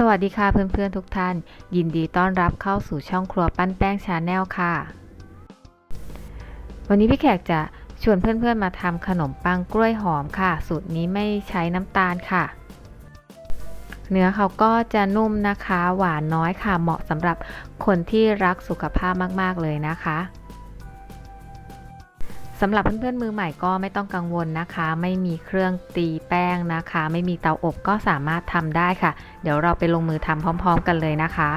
สวัสดีค่ะเพื่อนๆทุกท่าน ยินดีต้อนรับเข้าสู่ช่องครัวปั้นแป้งชาแนลค่ะ วันนี้พี่แขกจะชวนเพื่อนๆมาทำขนมปังกล้วยหอมค่ะ สูตรนี้ไม่ใช้น้ำตาลค่ะ เนื้อเขาก็จะนุ่มนะคะ หวานน้อยค่ะ เหมาะสำหรับคนที่รักสุขภาพมากๆเลยนะคะ สำหรับเพื่อนๆมือใหม่ก็ไม่ต้องกังวลนะคะ ไม่มีเครื่องตีแป้งนะคะ ไม่มีเตาอบก็สามารถทำได้ค่ะ เดี๋ยวเราไปลงมือทำพร้อม ๆ กันเลยนะคะ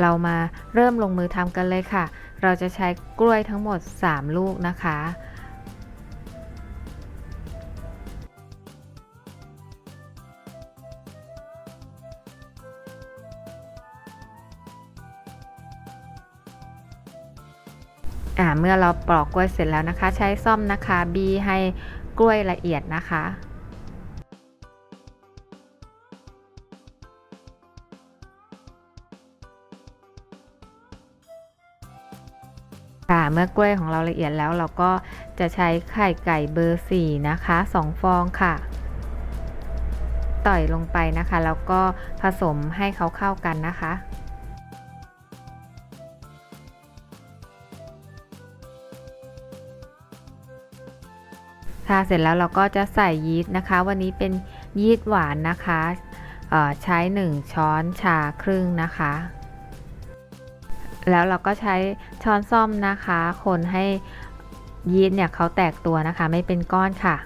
เรามาเริ่มลงมือทำกันเลยค่ะ เราจะใช้กล้วยทั้งหมด 3 ลูกนะคะ เมื่อเราปลอกกล้วยเสร็จแล้วนะคะ ใช้ซ่อมนะคะบีให้กล้วยละเอียดนะคะค่ะเมื่อกล้วยของเราละเอียดแล้วเราก็จะใช้ไข่ไก่เบอร์ 4 นะคะ 2 ฟองค่ะ ต่อยลงไปนะคะ แล้วก็ผสมให้เขาเข้ากันนะคะ ค่ะเสร็จแล้วเราก็จะใส่ยีสต์นะคะ วันนี้เป็นยีสต์หวานนะคะใช้ 1 ช้อนชาครึ่งนะคะ แล้วเราก็ใช้ช้อนซ่อมนะคะ คนให้ยีสต์เนี่ยเขาแตกตัวนะคะ ไม่เป็นก้อนค่ะ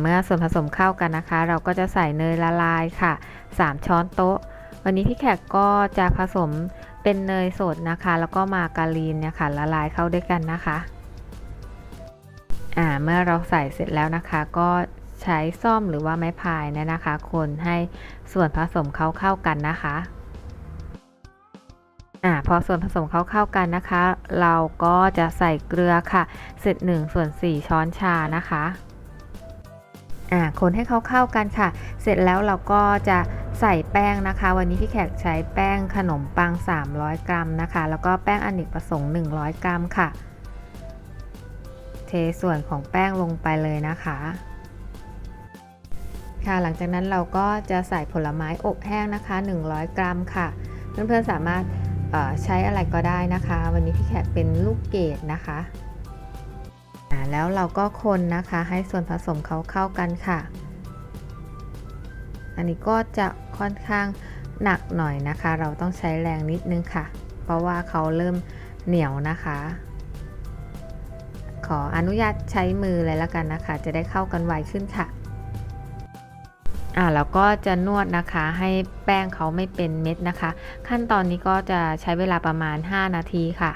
เมื่อส่วนผสมเข้ากันนะคะ เราก็จะใส่เนยละลายค่ะ 3 ช้อนโต๊ะ วันนี้พี่แขกก็จะผสม เป็นเนยสดนะคะ แล้วก็มาการีนเนี่ยค่ะละลายเข้าด้วยกันนะคะอ่าเมื่อเราใส่เสร็จแล้วนะคะ ก็ใช้ซ่อมหรือว่าไม้พายเนี่ยนะคะ คนให้ส่วนผสมเข้าเข้ากันนะคะอ่าพอส่วนผสมเข้าเข้ากันนะคะ เราก็จะใส่เกลือค่ะ เสร็จ1ส่วน4ช้อนชานะคะอ่าคนให้เขาเข้ากันค่ะ เสร็จแล้วเราก็จะ ใส่แป้งนะคะ วันนี้พี่แขกใช้แป้งขนมปัง 300 กรัมนะคะ แล้วก็แป้งอเนกประสงค์ 100 กรัมค่ะ เทส่วนของแป้งลงไปเลยนะคะ ค่ะหลังจากนั้นเราก็จะใส่ผลไม้อบแห้งนะคะ 100 กรัมค่ะ เพื่อนๆสามารถใช้อะไรก็ได้นะคะ วันนี้พี่แขกเป็นลูกเกดนะคะแล้วเราก็คนนะคะให้ส่วนผสมเขาเข้ากันค่ะ อันนี้ก็จะค่อนข้างหนักหน่อยนะคะ เราต้องใช้แรงนิดนึงค่ะ เพราะว่าเขาเริ่มเหนียวนะคะ ขออนุญาตใช้มือเลยละกันนะคะ จะได้เข้ากันไวขึ้นค่ะอ่าแล้วก็จะนวดนะคะให้แป้งเขาไม่เป็นเม็ดนะคะ ขั้นตอนนี้ก็จะใช้เวลาประมาณ 5 นาทีค่ะ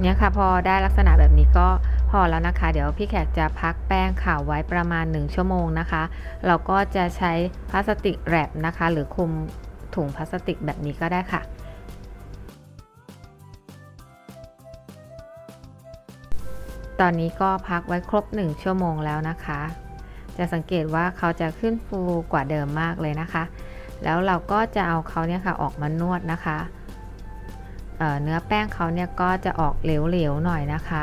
เนี่ยค่ะพอได้ลักษณะแบบนี้ก็ อแล้วนะคะ เดี๋ยวพี่แขกจะพักแป้งข่าวไว้ประมาณ 1 ชั่วโมงนะคะ เราก็จะใช้พลาสติกแรปนะคะ หรือคุมถุงพลาสติกแบบนี้ก็ได้ค่ะตอนนี้ก็พักไว้ครบ 1 ชั่วโมงแล้วนะคะ จะสังเกตว่าเขาจะขึ้นฟูกว่าเดิมมากเลยนะคะ แล้วเราก็จะเอาเขาเนี่ยค่ะออกมานวดนะคะเนื้อแป้งเขาเนี่ยก็จะออกเหลวๆหน่อยนะคะ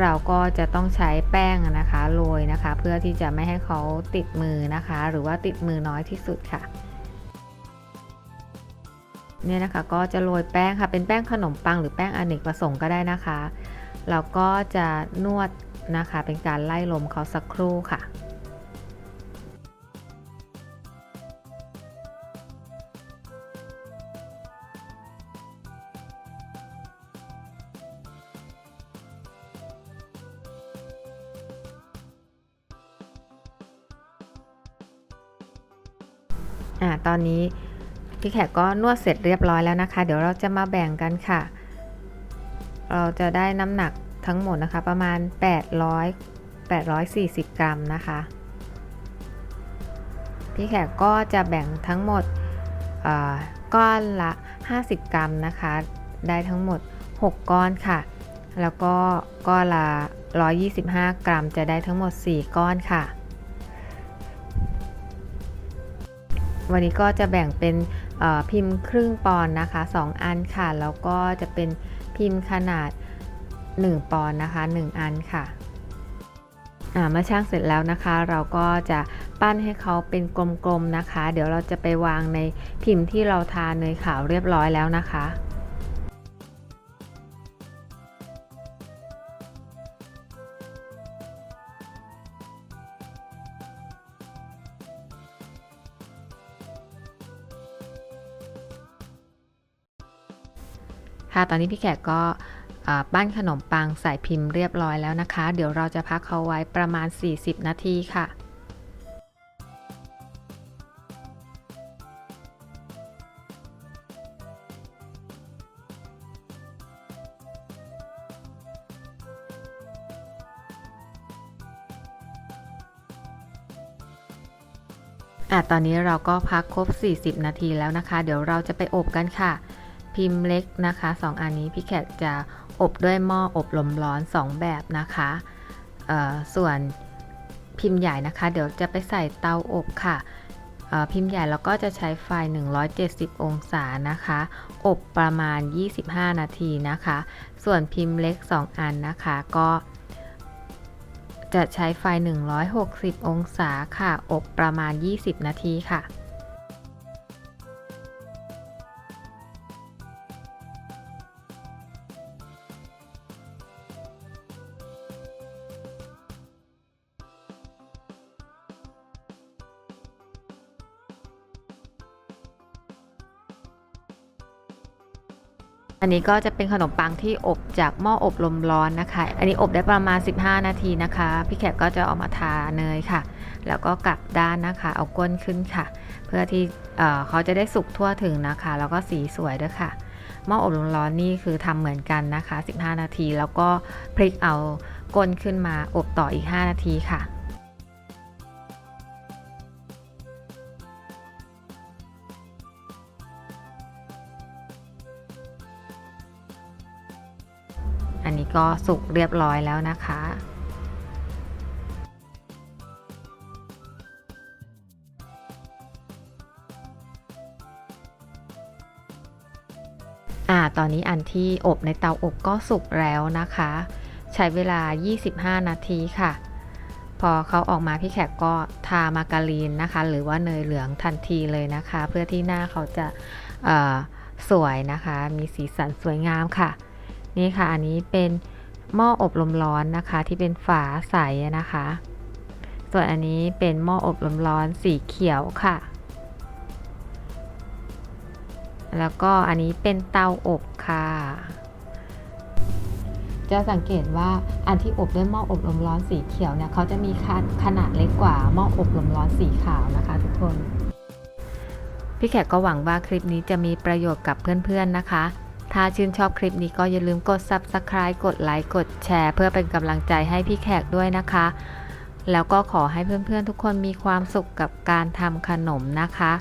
เราก็จะต้องใช้แป้งนะคะโรยนะคะ เพื่อที่จะไม่ให้เขาติดมือนะคะ หรือว่าติดมือน้อยที่สุดค่ะเนี่ยนะคะก็จะโรยแป้งค่ะเป็นแป้งขนมปังหรือแป้งอเนกประสงค์ก็ได้นะคะ เราก็จะนวดนะคะเป็นการไล่ลมเขาสักครู่ค่ะ อ่าตอนนี้พี่แขกก็นวดเสร็จเรียบร้อยแล้วนะคะ เดี๋ยวเราจะมาแบ่งกันค่ะ เราจะได้น้ำหนักทั้งหมดนะคะ ประมาณ 800 840 กรัมนะคะ พี่แขกก็จะแบ่งทั้งหมดก้อนละ 50 กรัมนะคะ ได้ทั้งหมด 6 ก้อนค่ะ แล้วก็ก้อนละ 125 กรัม จะได้ทั้งหมด 4 ก้อนค่ะ วันนี้ก็จะแบ่งเป็นพิมพ์ครึ่งปอนนะคะ 2 อันค่ะ แล้วก็จะเป็นพิมพ์ขนาด 1 ปอนนะคะ 1 อันค่ะเมื่อช่างเสร็จแล้วนะคะ เราก็จะปั้นให้เขาเป็นกลมๆนะคะ เดี๋ยวเราจะไปวางในพิมพ์ที่เราทาเนยขาวเรียบร้อยแล้วนะคะ ค่ะตอนนี้พี่แขกก็ปั้นขนมปังใส่พิมพ์เรียบร้อยแล้วนะคะ เดี๋ยวเราจะพักเขาไว้ประมาณ 40 นาทีค่ะอะตอนนี้เราก็พักครบ 40 นาทีแล้วนะคะ เดี๋ยวเราจะไปอบกันค่ะ พิมพ์เล็กนะคะ 2 อันนี้พี่แขกจะอบด้วยหม้ออบลมร้อน 2 แบบนะคะส่วนพิมพ์ใหญ่นะคะ เดี๋ยวจะไปใส่เตาอบค่ะพิมพ์ใหญ่เราก็จะใช้ไฟ 170 องศานะคะ อบประมาณ 25 นาทีนะคะ ส่วนพิมพ์เล็ก 2 อันนะคะก็จะใช้ไฟ 160 องศาค่ะ อบประมาณ 20 นาทีค่ะ อันนี้ก็จะเป็นขนมปังที่อบจากหม้ออบลมร้อนนะคะ อันนี้อบได้ประมาณ 15 นาทีนะคะ พี่แขกก็จะเออกมาทาเนยค่ะ แล้วก็กลับด้านนะคะ เอาก้นขึ้นค่ะ เพื่อที่เอ่เขาจะได้สุกทั่วถึงนะคะ แล้วก็สีสวยด้วยค่ะ หม้ออบลมร้อนนี่คือทำเหมือนกันนะคะ 15 นาที แล้วก็พลิกเอาก้นขึ้นมาอบต่ออีก 5 นาทีค่ะ นี้ก็สุกเรียบร้อยแล้วนะคะอ่าตอนนี้อันที่อบในเตาอบก็สุกแล้วนะคะ ใช้เวลา 25 นาทีค่ะ พอเขาออกมาพี่แขกก็ทามาการีนนะคะ หรือว่าเนยเหลืองทันทีเลยนะคะ เพื่อที่หน้าเขาจะสวยนะคะ มีสีสันสวยงามค่ะ นี่ค่ะ อันนี้เป็นหม้ออบลมร้อนนะคะ ที่เป็นฝาใสนะคะ ส่วนอันนี้เป็นหม้ออบลมร้อนสีเขียวค่ะ แล้วก็อันนี้เป็นเตาอบค่ะจะสังเกตว่าอันที่อบด้วยหม้ออบลมร้อนสีเขียวเนี่ยเขาจะมีขนขนาดเล็กกว่าหม้ออบลมร้อนสีขาวนะคะทุกคน พี่แขกก็หวังว่าคลิปนี้จะมีประโยชน์กับเพื่อนๆนะคะ ถ้าชื่นชอบคลิปนี้ก็อย่าลืมกด Subscribe กดไลค์กดแชร์ เพื่อเป็นกำลังใจให้พี่แขกด้วยนะคะ แล้วก็ขอให้เพื่อนๆทุกคนมีความสุขกับการทำขนมนะคะ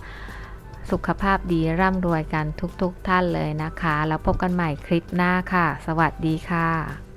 สุขภาพดีร่ำรวยกันทุกๆทท่านเลยนะคะ แล้วพบกันใหม่คลิปหน้าค่ะ สวัสดีค่ะ